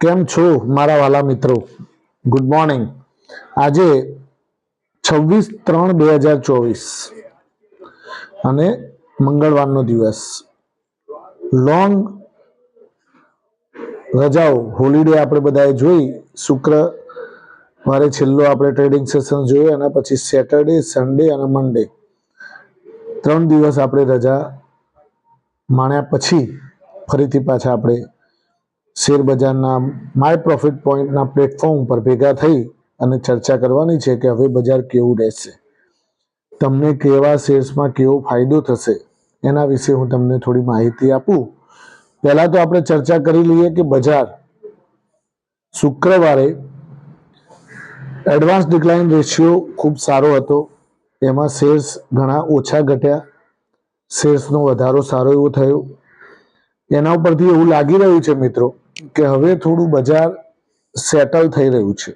કેમ છો મારા વાલા મિત્રો? ગુડ મોર્નિંગ આજે છવ્વીસ ત્રણ બે હજાર ચોવીસ અને મંગળવારનો દિવસ. લોંગ રજાઓ હોલિડે આપણે બધાએ જોઈ. શુક્રવારે છેલ્લો આપણે ટ્રેડિંગ સેશન જોયું એના પછી સેટરડે સન્ડે અને મંડે ત્રણ દિવસ આપણે રજા માણ્યા પછી ફરીથી પાછા આપણે શેર બજારના માય પ્રોફિટ પોઈન્ટના પ્લેટફોર્મ ઉપર ભેગા થઈ અને ચર્ચા કરવાની છે કે હવે બજાર કેવું રહેશે. તમને કેવા શેર્સમાં કેવો ફાયદો થશે એના વિશે હું તમને થોડી માહિતી આપું. પહેલા તો આપણે ચર્ચા કરી લઈએ કે બજાર શુક્રવારે એડવાન્સ ડિક્લાઇન રેશિયો ખૂબ સારો હતો. એમાં શેર્સ ઘણા ઓછા ઘટ્યા. શેર્સનો વધારો સારો એવો થયો. એના ઉપરથી એવું લાગી રહ્યું છે મિત્રો કે હવે થોડું બજાર સેટલ થઈ રહ્યું છે.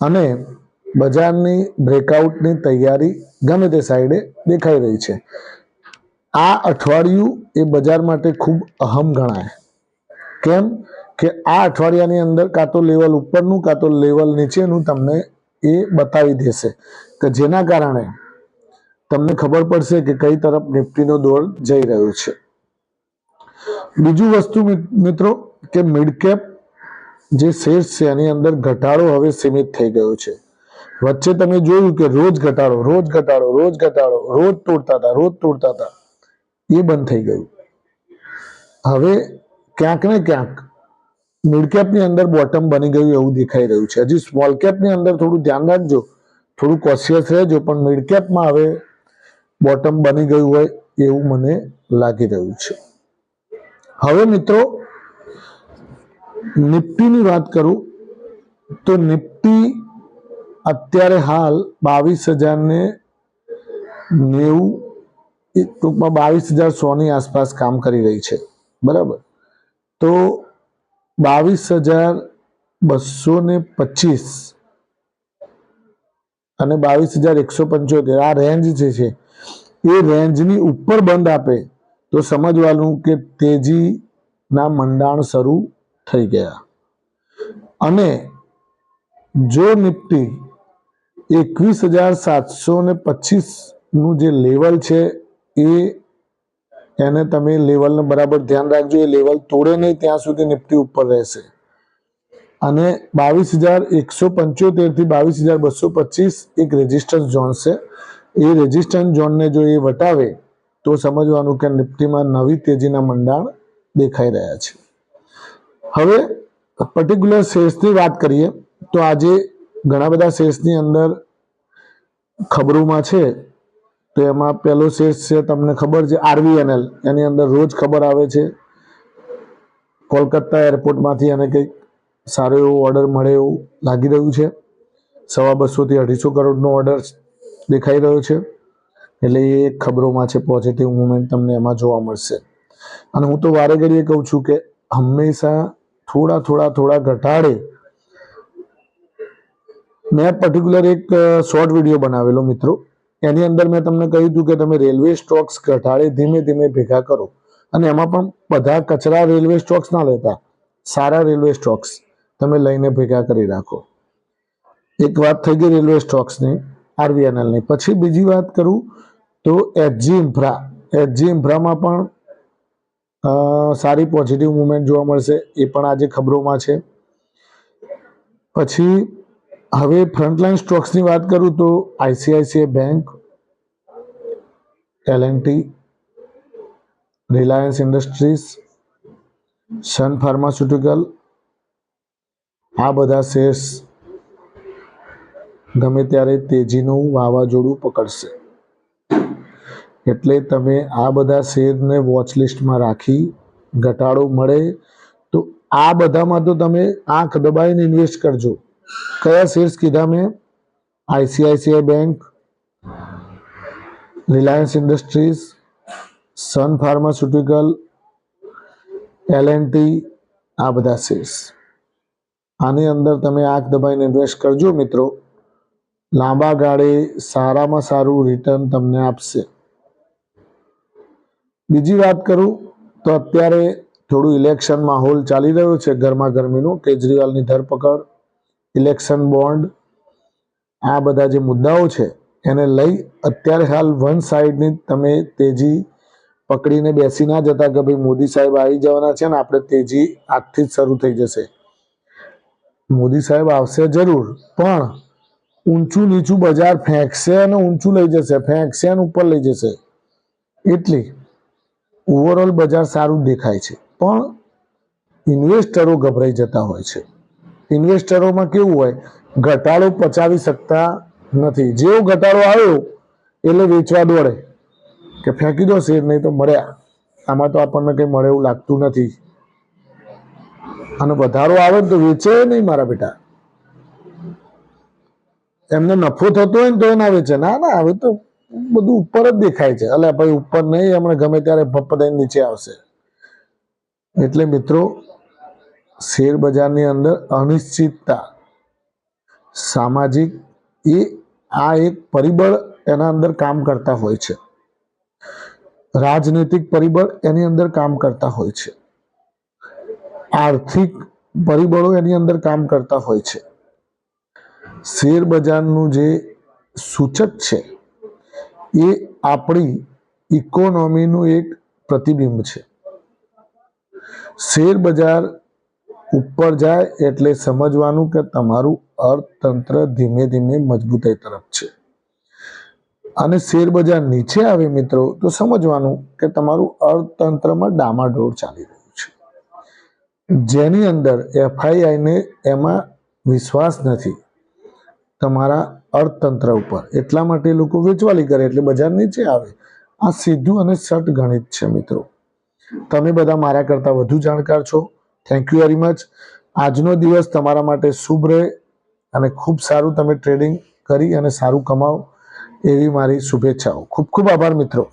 અને બજારની બ્રેકઆઉટની તૈયારી ગમે તે સાઈડે દેખાઈ રહી છે. આ અઠવાડિયું એ બજાર માટે ખૂબ અહમ ગણાય. કેમ કે આ અઠવાડિયાની અંદર કાં તો લેવલ ઉપરનું, કાં તો લેવલ નીચેનું તમને એ બતાવી દેશે કે જેના કારણે તમને ખબર પડશે કે કઈ તરફ નિફ્ટીનો દોર જઈ રહ્યો છે. બીજું વસ્તુ મિત્રો કે મિડ કેપ જે શેર્સ છે, એની અંદર ઘટાડો હવે સીમિત થઈ ગયો છે. વચ્ચે તમે જોયું કે રોજ ઘટાડો રોજ ઘટાડો રોજ ઘટાડો, રોજ તોડતા હતા, રોજ તોડતા હતા. એ બંધ થઈ ગયું. હવે ક્યાંક ને ક્યાંક મિડ કેપની અંદર બોટમ બની ગયું એવું દેખાઈ રહ્યું છે. હજી સ્મોલ કેપની અંદર થોડું ધ્યાન રાખજો. થોડું કોશિયસ રહેજો, પણ મિડકેપમાં હવે બોટમ બની ગયું હોય એવું મને લાગી રહ્યું છે. હવે મિત્રો નિફ્ટીની વાત કરું, તો નિફ્ટી અત્યારે હાલ બાવીસ હજાર ને નેવું ટૂંકમાં બાવીસ હજાર સોની આસપાસ કામ કરી રહી છે. બરાબર? તો બાવીસ હજાર બસો ને પચીસ અને બાવીસ હજાર એકસો પંચોતેર, આ રેન્જ જે છે, એ રેન્જની ઉપર બંધ આપે તો સમજવાનું કે તેજીના મંડાણ શરૂ થઈ ગયા. અને જો નિફ્ટી એકવીસ હજાર સાતસો ને પચીસનું જે લેવલ છે, એ એને તમે લેવલને બરાબર ધ્યાન રાખજો, એ લેવલ તોડે નહીં, ત્યાં સુધી નિફ્ટી ઉપર રહેશે. અને બાવીસ હજાર એકસો પંચોતેરથી બાવીસ હજાર બસો પચીસ એક રેઝિસ્ટન્સ ઝોન છે. એ રેઝિસ્ટન્સ ઝોનને જો એ વટાવે, તો સમજવાનું કે નિફ્ટીમાં નવી તેજીના મંડાણ દેખાઈ રહ્યા છે. હવે પર્ટિક્યુલર શેર્સની વાત કરીએ, તો આજે ઘણા બધા શેર્સની અંદર ખબરોમાં છે, તો એમાં પહેલો શેર્સ છે તમને ખબર છે આરવીએનએલ એની અંદર રોજ ખબર આવે છે. કોલકાતા એરપોર્ટમાંથી એને કંઈક સારો એવો ઓર્ડર મળે એવું લાગી રહ્યું છે. સવા બસોથી અઢીસો કરોડનો ઓર્ડર દેખાઈ રહ્યો છે. એટલે એ ખબરોમાં છે પોઝિટિવ મુમેન્ટ તમને એમાં જોવા મળશે. અને હું તો વારે ઘડીએ કહું છું કે હંમેશા થોડા થોડા થોડા ઘટાડે. મેં પર્ટિક્યુલર એક શોર્ટ વીડિયો બનાવેલો મિત્રો. એની અંદર મેં તમને કહ્યું હતું કે તમે રેલવે સ્ટોક્સ ઘટાડે, ધીમે ધીમે ભેગા કરો. અને એમાં પણ બધા કચરા રેલવે સ્ટોક્સ ના લેતા. સારા રેલવે સ્ટોક્સ તમે લઈને ભેગા કરી રાખો. એક વાત થઈ ગઈ રેલવે સ્ટોક્સની આરવીએનએલની પછી બીજી વાત કરું તો એચજી ઇન્ફ્રા એચજી ઇન્ફ્રામાં પણ સારી પોઝિટિવ મુમેન્ટ જોવા મળશે એ પણ આજે ખબરોમાં છે. પછી, હવે ફ્રન્ટલાઇન સ્ટોક્સની વાત કરું તો ICICI Bank LNT Reliance Industries Sun Pharmaceutical આ બધા શેર્સ ગમે ત્યારે તેજીનું વાવાઝોડું પકડશે. એટલે તમે આ બધા શેરને વોચ લિસ્ટમાં રાખી ઘટાડો મળે તો આ બધામાં તો તમે આંખ દબાઈને ઇન્વેસ્ટ કરજો. કયા શેર્સ કીધા મેં? ICICI Bank Reliance Industries Sun Pharmaceutical LNT આ બધા શેર્સ. આની અંદર તમે આંખ દબાઈને ઇન્વેસ્ટ કરજો મિત્રો. લાંબા ગાળે સારામાં સારું રિટર્ન તમને આપશે. બીજી વાત કરું તો અત્યારે થોડું ઇલેક્શન માહોલ ચાલી રહ્યો છે ગરમા ગરમીનું. કેજરીવાલની ધરપકડ, ઇલેક્શન બોન્ડ, આ બધા જે મુદ્દાઓ છે એને લઈ અત્યારે હાલ વન સાઈડની તમે તેજી પકડીને બેસી ના જતા કે ભાઈ મોદી સાહેબ આવી જવાના છે ને આપણે તેજી આજથી જ શરૂ થઈ જશે. મોદી સાહેબ આવશે જરૂર, પણ ઊંચું નીચું બજાર ફેંકશે અને ઊંચું લઈ જશે, ફેંકશે અને ઉપર લઈ જશે. એટલી ઓવરઓલ બજાર સારું દેખાય છે, પણ ઇન્વેસ્ટરો ગભરાઈ જતા હોય છે. ઇન્વેસ્ટરોમાં કેવું હોય, ઘટાડો પચાવી શકતા નથી. જેવો ઘટાડો આવ્યો, એટલે વેચવા દોડે. કે ફેંકી દો શેર, નહીં તો મળ્યા આમાં તો આપણને કંઈ મળે એવું લાગતું નથી. અને વધારો આવે તો વેચે નહીં મારા બેટા. એમને નફો થતો હોય ને તો ના વેચે. ના ના, હવે તો બધું ઉપર જ દેખાય છે. અલ્યા ભાઈ, ઉપર નહીં, હમણાં ગમે ત્યારે ભપ્પ નીચે આવશે. એટલે મિત્રો શેર બજારની અંદર અનિશ્ચિતતા, સામાજિક, એ આ એક પરિબળ એના અંદર કામ કરતા હોય છે. રાજનૈતિક પરિબળ એની અંદર કામ કરતા હોય છે. આર્થિક પરિબળો એની અંદર કામ કરતા હોય છે. શેર બજારનું જે સૂચક છે એ આપણી ઇકોનોમીનું એક પ્રતિબિંબ છે. શેર બજાર ઉપર જાય એટલે સમજવાનું કે તમારું અર્થતંત્ર ધીમે ધીમે મજબૂતાઈ તરફ છે. અને શેર બજાર નીચે આવે મિત્રો, તો સમજવાનું કે તમારું અર્થતંત્રમાં ડામાડોળ ચાલી રહ્યું છે. જેની અંદર એફઆઈઆઈને એમાં વિશ્વાસ નથી. તમારા અર્થતંત્ર ઉપર. એટલા માટે લોકો વેચવાલી કરે, એટલે બજાર નીચે આવે. આ સીધું અને સટ ગણિત છે મિત્રો. તમે બધા મારા કરતાં વધુ જાણકાર છો. થેન્ક યુ વેરી મચ આજનો દિવસ તમારા માટે શુભ રહે અને ખૂબ સારું તમે ટ્રેડિંગ કરી અને સારું કમાઓ એવી મારી શુભેચ્છાઓ. ખૂબ ખૂબ આભાર મિત્રો.